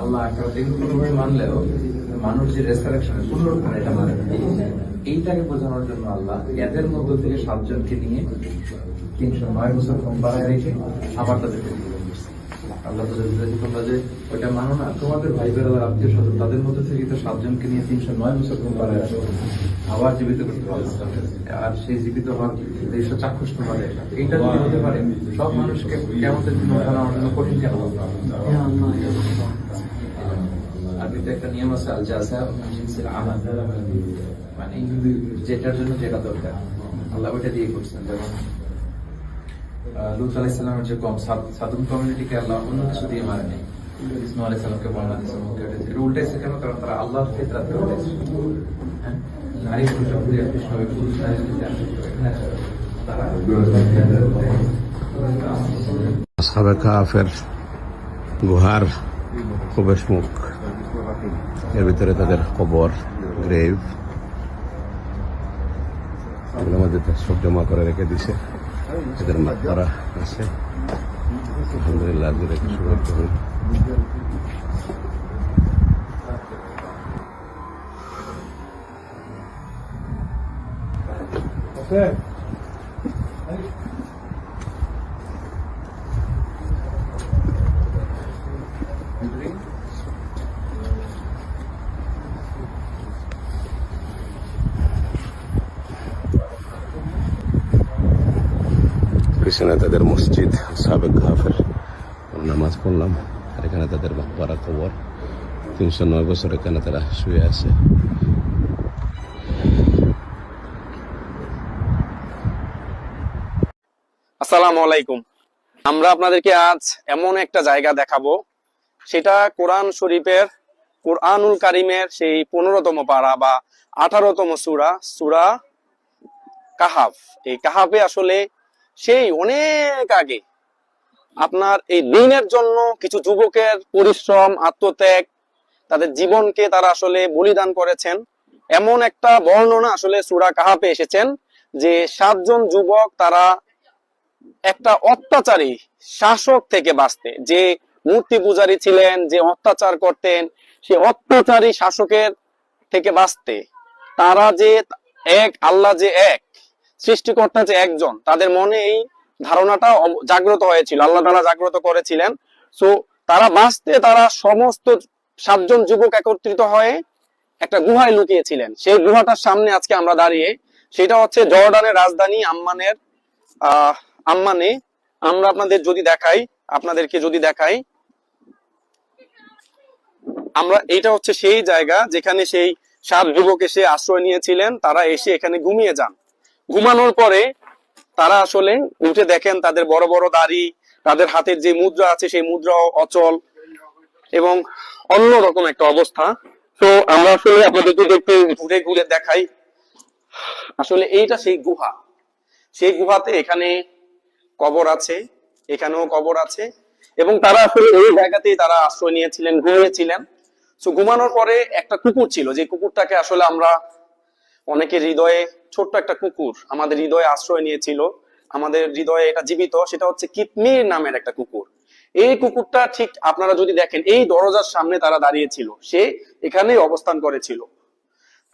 আল্লাহ কোনোভাবে মানলেও মানুষ যে পুনরুত্থান এটা মানে এইটাকে বোঝানোর জন্য আল্লাহ এদের মধ্য থেকে সাতজনকে নিয়ে তিনশো নয় বছর কম বাড়ায় রেখে আবার আল্লাহ তোমরা যে ওইটা মানো না, তোমাদের ভাই বেড়াদার আত্মীয় স্বজন তাদের মধ্যে থেকে তো সাতজনকে নিয়ে তিনশো নয় বছর বাড়ায় রাখো আবার জীবিত করতে হবে। আর সেই জীবিত হওয়ার দেশ চাক্ষুষ তোমাদের এইটা যদি হতে পারে, সব মানুষকে কেমন দিন কঠিন কেন একটা নিয়ম আছে আল জাযা মিন জিনসিল আমাল মানে যেটার জন্য যেটা দরকার আল্লাহ ওইটা দিয়ে করছেন যেমন আহ, লুত আলাইহিস সালামের যে কম সাদ- সাদুম কমিউনিটিকে আল্লাহ অন্য কিছু দিয়ে মারে নাই ইসমাইল আলাইহিস সালামকে বর্ণনা দিয়েছে মুখে উঠেছে এটা উল্টাইছে কেন কারণ তারা আল্লাহর ফিতরাতে উল্টাইছে হ্যাঁ? নারী পুরুষ অপরিয়া কৃষ্ণ হবে পুরুষ নারী প্রতি আকৃষ্ট হবে। এখানে আসলে তারা সাবে কাফের গুহার প্রবেশ মুখ এর ভিতরে তাদের কবর গ্রেভ মধ্যে সব জমা করে রেখে দিছে এদের মাত্রা আছে। আলহামদুলিল্লাহ, আজকে পিছনে তাদের মসজিদ, সাবেক গাফের নামাজ পড়লাম, আর এখানে তাদের বাপ্পারা খবর তিনশো নয় বছর এখানে তারা শুয়ে আছে। আসসালামু আলাইকুম। আমরা আপনাদেরকে আজ এমন একটা জায়গা দেখাবো। সেটা কোরআন শরীফের, কোরআনুল কারিমের সেই পনেরোতম পাড়া বা আঠারোতম সুরা সুরা কাহাফ। এই কাহাফে আসলে সেই অনেক আগে। আপনার এই দিনের জন্য কিছু যুবকের পরিশ্রম, আত্মত্যাগ, তাদের জীবনকে তারা আসলে বলিদান করেছেন। এমন একটা বর্ণনা আসলে সুরা কাহাফে এসেছেন যে সাতজন যুবক তারা একটা অত্যাচারী শাসক থেকে বাঁচতে। যে মূর্তি পূজারী ছিলেন, যে অত্যাচার করতেন, সে অত্যাচারী শাসকের থেকে বাঁচতে। তারা যে এক, আল্লাহ যে এক সৃষ্টিকর্তা যে একজন, তাদের মনে এই ধারণাটা জাগ্রত হয়েছিল, আল্লাহ তারা জাগ্রত করেছিলেন। সো তারা বাঁচতে, তারা সমস্ত সাতজন যুবক একত্রিত হয়ে একটা গুহায় লুকিয়েছিলেন। সেই গুহাটার সামনে আজকে আমরা দাঁড়িয়ে, সেটা হচ্ছে জর্ডানের রাজধানী আম্মানের, আহ, আম্মানে। আমরা আপনাদের যদি দেখাই, আপনাদেরকে যদি দেখাই, আমরা এটা হচ্ছে সেই জায়গা যেখানে সেই সাত যুবক এসে আশ্রয় নিয়েছিলেন, তারা এসে এখানে ঘুমিয়ে যান। ঘুমানোর পরে তারা আসলে উঠে দেখেন তাদের বড় বড় দাড়ি, তাদের হাতের যে মুদ্রা আছে সেই মুদ্রা অচল এবং অন্যরকম একটা অবস্থা। তো আমরা আসলে আপনাদেরকে একটু ঘুরে ঘুরে দেখাই। আসলে এইটা সেই গুহা। সেই গুহাতে এখানে কবর আছে, এখানেও কবর আছে এবং তারা আসলে ওই জায়গাতেই তারা আশ্রয় নিয়েছিলেন, ঘুমিয়েছিলেন। তো ঘুমানোর পরে একটা কুকুর ছিল, যে কুকুরটাকে আসলে আমরা অনেকের হৃদয়ে ছোট্ট একটা কুকুর আমাদের হৃদয়ে আশ্রয় নিয়েছিল। আমাদের হৃদয়ে এটা জীবিত, সেটা হচ্ছে কিতমির নামের একটা কুকুর। এই কুকুরটা ঠিক আপনারা যদি দেখেন, এই দরজার সামনে তারা দাঁড়িয়েছিল, সে এখানেই অবস্থান করেছিল।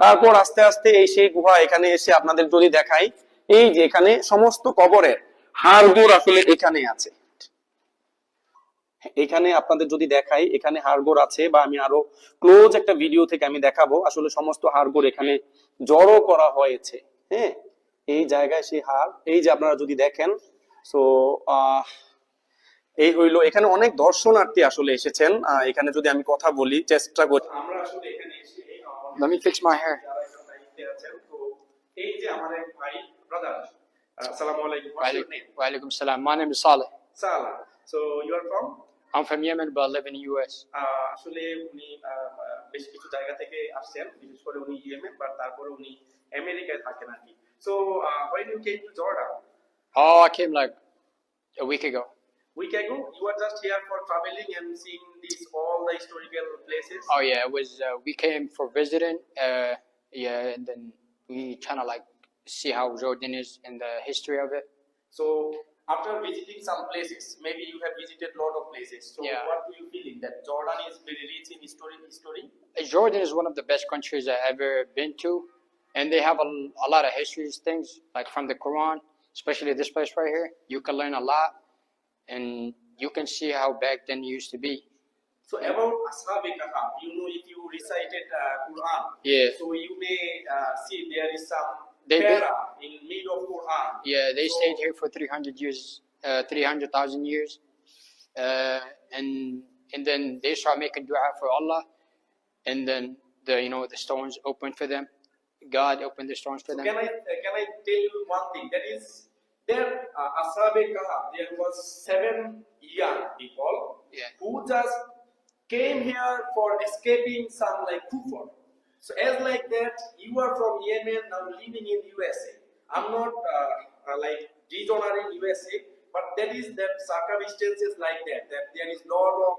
তারপর আস্তে আস্তে এই সেই গুহা এখানে এসে আপনাদের যদি দেখাই, এই যে এখানে সমস্ত কবরের হাড়গোড় আসলে এখানে আছে। এখানে আপনাদের যদি দেখাই এখানে হাড়গোড় আছে বা আমি আরও ক্লোজ একটা ভিডিও থেকে আমি দেখাবো। আসলে সমস্ত হাড়গোড় এখানে জড়ো করা হয়েছে। হ্যাঁ এই জায়গায় সেই হাড় এই যে আপনারা যদি দেখেন সো এই হইল এখানে অনেক দর্শনার্থী আসলে এসেছেন। এখানে যদি আমি কথা বলি চেষ্টা করি। আমরা আসলে এখানে এসে Let me fix my hair. যারা এখানে দায়িত্বে আছেন, তো এই যে আমার এক ভাই ব্রাদার আসসালামু আলাইকুম। Wa alaikum salam. My name is Saleh. সালা so you are from I'm from Yemen, but I live in the US. আসলে উনি আহ, আহ, বেশ কিছু জায়গা থেকে আসছেন বিশেষ করে উনি ইয়েমেন বা তারপরে উনি আমেরিকায় থাকেন আর কি so when you came to Jordan Oh, I came like a week ago. week ago you were just here for traveling and seeing these all the historical places Oh yeah, it was. Uh, we came for visiting. Uh, yeah, and then we kind of like see how Jordan is and the history of it. So after visiting some places, maybe you have visited a lot of places. So Yeah. what do you feel in that Jordan is very rich in history? History. Jordan is one of the best countries I've ever been to, and they have a, a lot of history things, like from the Quran, especially this place right here. You can learn a lot, and you can see how back then it used to be. So about Ashab Kahf, you know if you recited uh, Quran, Yeah. so you may uh, see there is some They- they- in mid of Quran. Yeah, they So- stayed here for 300 years, uh, 300,000 years. Uh, and and then they start making dua for Allah. And then the you know the stones opened for them. God opened the stones for them. Can I uh, can I tell you one thing? That is there uh, Ashab Kahf, there was seven young people Yeah. who just came here for escaping some like kufr. So as like that, you are from Yemen now living in USA. I'm not uh, uh, like dishonoring USA, but that is that circumstances like that. That there is lot of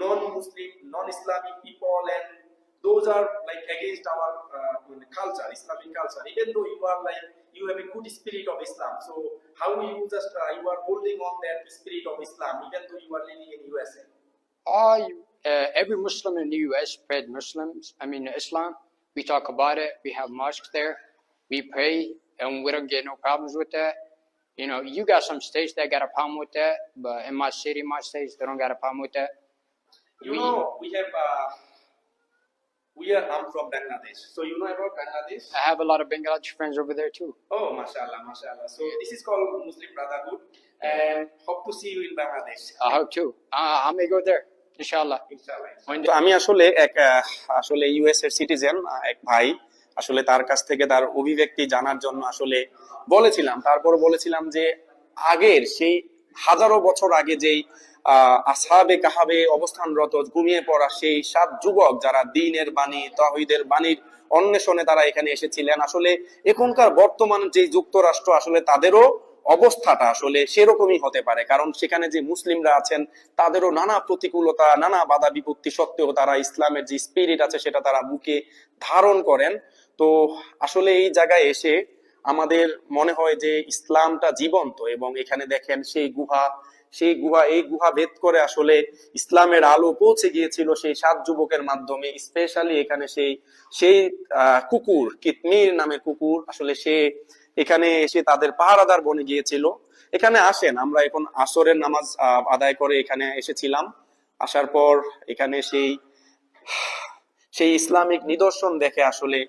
non-Muslim, non-Islamic people, and those are like against our uh, culture, Islamic culture. Even though you are like you have a good spirit of Islam, so how you just uh, you are holding on that spirit of Islam, even though you are living in USA. All uh, every Muslim in the U.S. spread Muslims. I mean Islam. We talk about it. We have mosques there. We pray, and we don't get no problems with that. You know, you got some states that got a problem with that, but in my city, my states, they don't got a problem with that. You We- know, we have, uh, we are, I'm from Bangladesh. So you know about Bangladesh? I have a lot of Bangladeshi friends over there too. Oh, mashallah, mashallah. So this is called Muslim Brotherhood and hope to see you in Bangladesh. I hope too. Uh, I may go there, আমি আসলে এক আসলে US এর citizen এক ভাই। আসলে তার কাছ থেকে তার অভিব্যক্তি জানার জন্য আসলে বলেছিলাম। তারপর বলেছিলাম যে আগের সেই হাজারো বছর আগে যেই আহ, আসহাবে কাহাবে অবস্থানরত ঘুমিয়ে পড়া সেই সাত যুবক যারা দিনের বাণী তহিদের বাণীর অন্বেষণে তারা এখানে এসেছিলেন। আসলে এখনকার বর্তমান যে যুক্তরাষ্ট্র আসলে তাদেরও অবস্থাটা আসলে সেরকমই হতে পারে। কারণ সেখানে যে মুসলিমরা আছেন, তাদেরও নানা প্রতিকূলতা, নানা বাধা বিপত্তি সত্ত্বেও তারা ইসলামের যে স্পিরিট আছে সেটা তারা বুকে ধারণ করেন। তো আসলে এই জায়গায় এসে আমাদের মনে হয় যে ইসলামটা জীবন্ত এবং এখানে দেখেন সেই গুহা সেই গুহা, এই গুহা ভেদ করে আসলে ইসলামের আলো পৌঁছে গিয়েছিল সেই সাত যুবকের মাধ্যমে স্পেশালি এখানে সেই সেই কুকুর কিতমির নামে কুকুর, আসলে সে এখানে এসে তাদের পাহারাদার বনে গিয়েছিল। এখানে আসেন, আমরা এখন আসরের নামাজ আদায় করে এখানে এসেছিলাম। আসার পর এখানে সেই সেই ইসলামিক নিদর্শন দেখে আসলে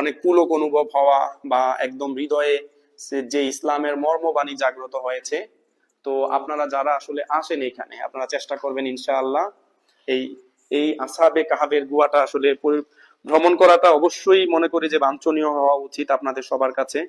অনেক পুলক অনুভব হওয়া বা একদম হৃদয়ে যে ইসলামের মর্মবাণী জাগ্রত হয়েছে। তো আপনারা যারা আসলে আসেন এখানে, আপনারা চেষ্টা করবেন ইনশাআল্লাহ, এই এই আসাবে কাহাবের গুয়াটা আসলে ভ্রমণ করাটা অবশ্যই মনে করি যে বাঞ্ছনীয় হওয়া উচিত আপনাদের সবার কাছে।